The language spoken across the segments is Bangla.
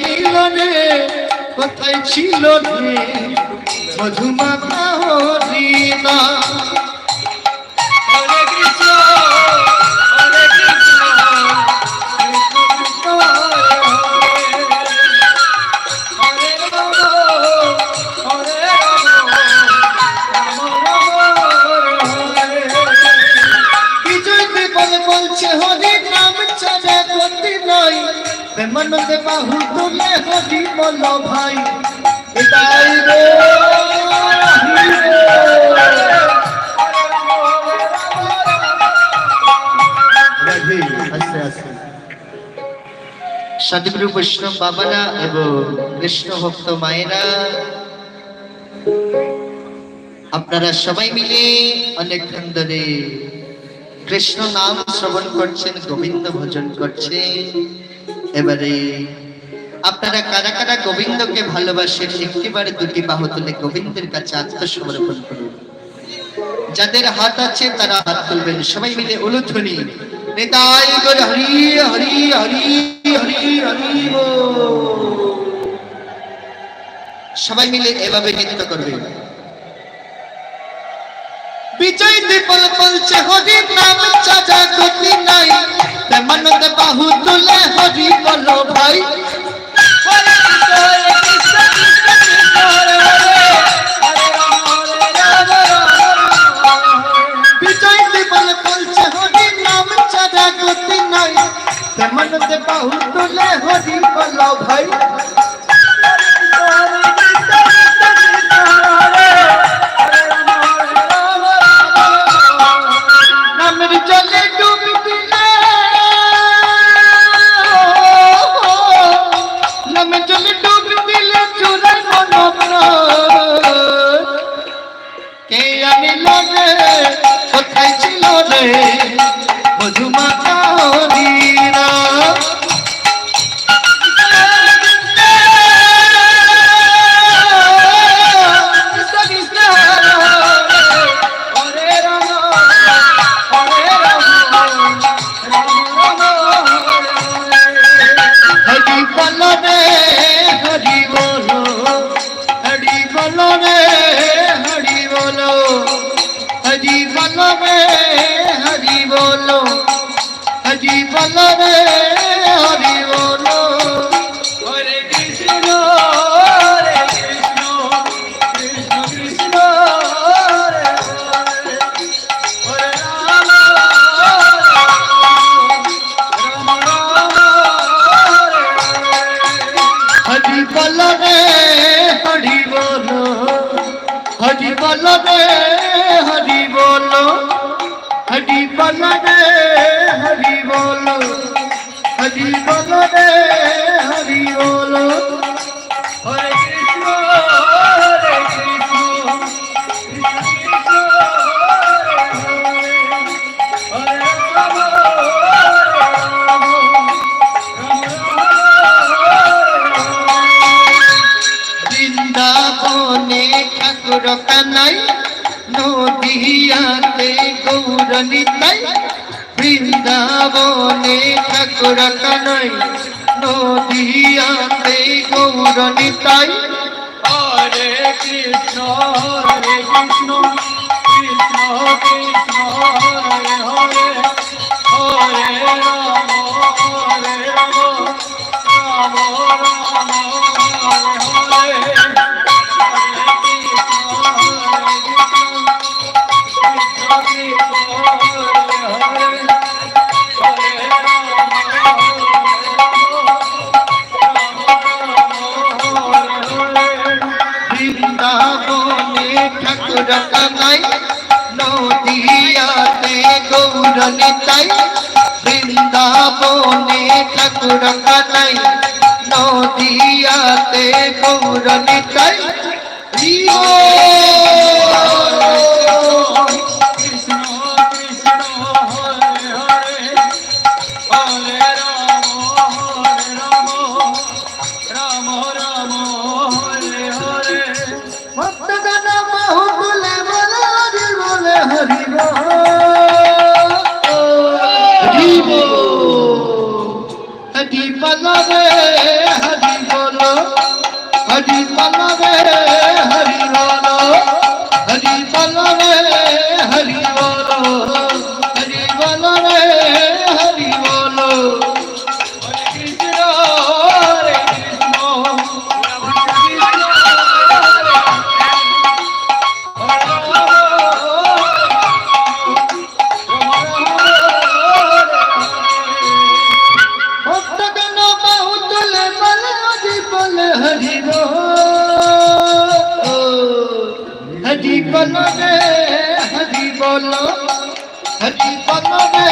মিলনে কোথায় ছিল রে মধুমাখা হরিণা বলছে হরি নাম ছাড়া গতি নাই। রাধে আস্তে আস্তে সদগুরু বৈষ্ণব বাবারা এবং কৃষ্ণ ভক্ত মায়েরা আপনারা সবাই মিলে অনেকক্ষণ ধরে কৃষ্ণ নাম শ্রবণ করছেন গোবিন্দ ভজন করছেন। এবারে আপনারা কারা কারা গোবিন্দকে ভালোবাসেন একটিবারে দুটি বাহু তুলে গোবিন্দের কাছে আত্মসমর্পণ করুন। যাদের হাত আছে তারা হাত তুলবেন। সবাই মিলে উলুধ্বনি নেতাই গর হরি হরি হরি হরি হরি। সবাই মিলে এভাবে নৃত্য করবেন। বিজয় দীপল বলছে হরি নাম চাজা গতি নাই। প্রেমানন্দ বাহু তুলে হরি বল ভাই। বিজয় দীপল বলছে হরি নাম চাজা গতি নাই। প্রেমানন্দ বাহু তুলে হরি বল ভাই। গৌর নিতাই হরে কৃষ্ণ হরে কৃষ্ণ কৃষ্ণ কৃষ্ণ, হরে হরে হরে রাম হরে রাম রাম রাম হরে ঠাকুর নাই নদিয়াতে গৌরণী নিতাই।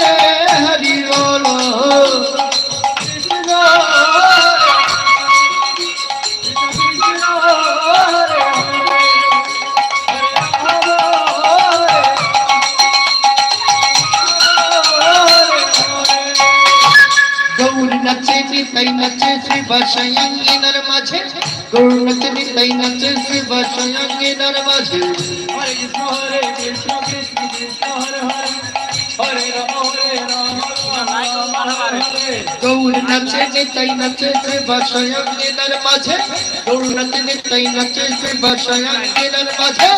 রে হরি বল কৃষ্ণ কৃষ্ণ হরে গৌর নাচে শ্রী বাসায়াঙ্গিনার মাঝে গৌর নাচে নিতাই নাচে শ্রী বাসায়াঙ্গিনার মাঝে হরে কৃষ্ণ হরে কৃষ্ণ গৌর নাচে নিতাই নাচে শ্রী বাসায়াঙ্গিনার মাঝে গৌর নাচে নিতাই নাচে শ্রী মাঝে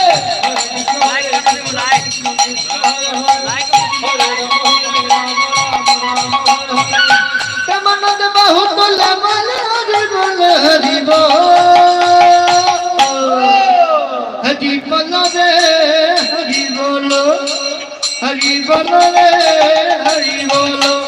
বাহু তোলা বলে হরি বল হরি বল রে বল রে হরি বল।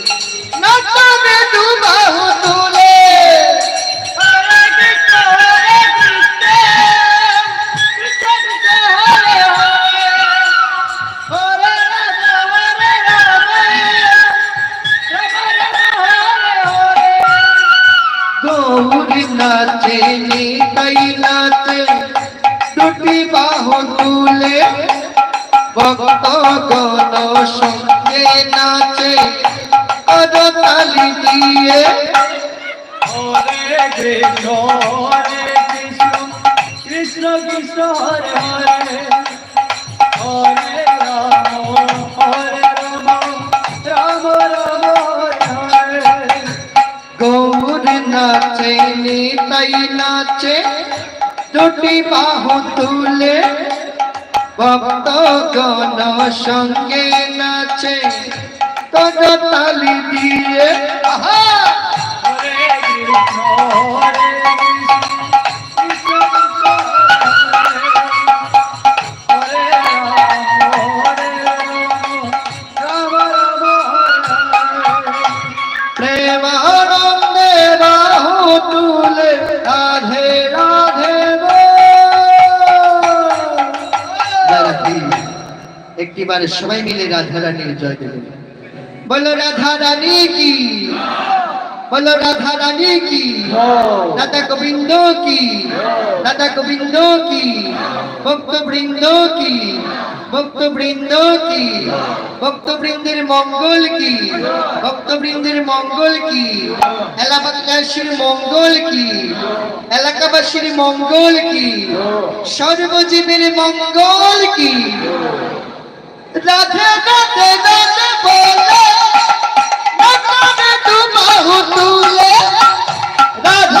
তুলে ভক্ত গণ সঙ্গে নাচে করতালি দিয়ে। হরে কৃষ্ণ হরে কৃষ্ণ কৃষ্ণ কৃষ্ণ হরে হরে। হরে রাম হরে রাম রাম রাম হরে হরে। গৌর নাচে নিতাই নাচে দুটি বাহু তুলে ভক্ত গণ সঙ্গে নাচে করতালি দিয়ে একটিবার সবাই মিলে রাধা রানীর জয় দেবেন বলো রাধা রানী কি? বলো রাধা রানী কি? রাধা গোবিন্দ কি? রাধা গোবিন্দ কি? ভক্ত বৃন্দ কি? ভক্ত বৃন্দ কি? ভক্ত বৃন্দের মঙ্গল কি? ভক্ত বৃন্দের মঙ্গল কি? এলাকাবাসীর মঙ্গল কি? এলাকাবাসীর মঙ্গল কি? সর্বজীবের মঙ্গল কি? রাধে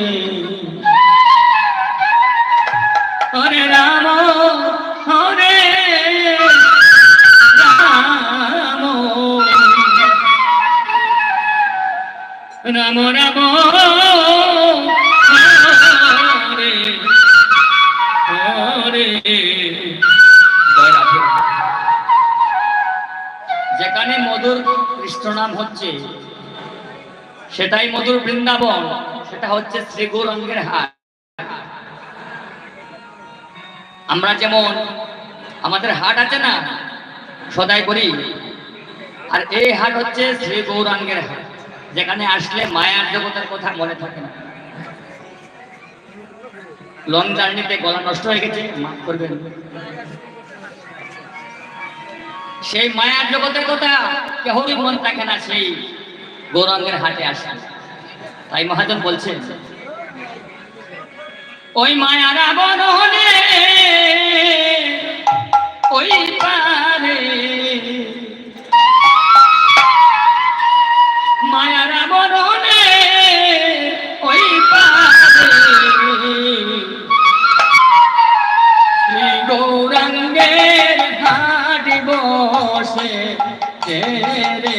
হচ্ছে সেটাই মধুর বৃন্দাবন, সেটা হচ্ছে শ্রী গৌরঙ্গের হাট। আমরা যেমন আমাদের হাট আছে না, সদাই করি, আর এই হাট হচ্ছে শ্রী গৌরাঙ্গের হাট, যেখানে আসলে মায়ার জগতের কথা মনে থাকে না। লং জার্নিতে গলা নষ্ট হয়ে গেছে, মাফ করবেন। সেই মায়ার জগতের কথা কেহরই মন থাকে না, সেই গৌরাঙ্গের হাটে আসে। তাই মহাজন বলছেন, ওই মায়ার আবরণে, ওই পারে রে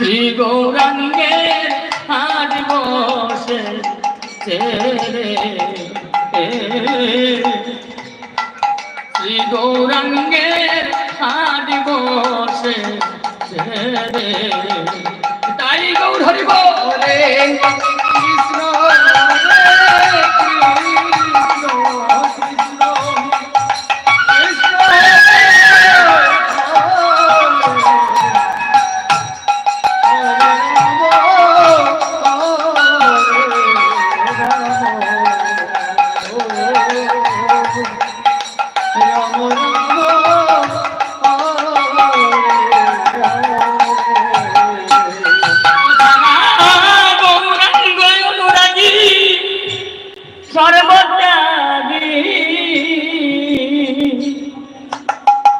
শ্রী গৌরাঙ্গের হাট বসে রে শ্রী গৌরাঙ্গের হাট বসে তাই গৌর হরিব হরে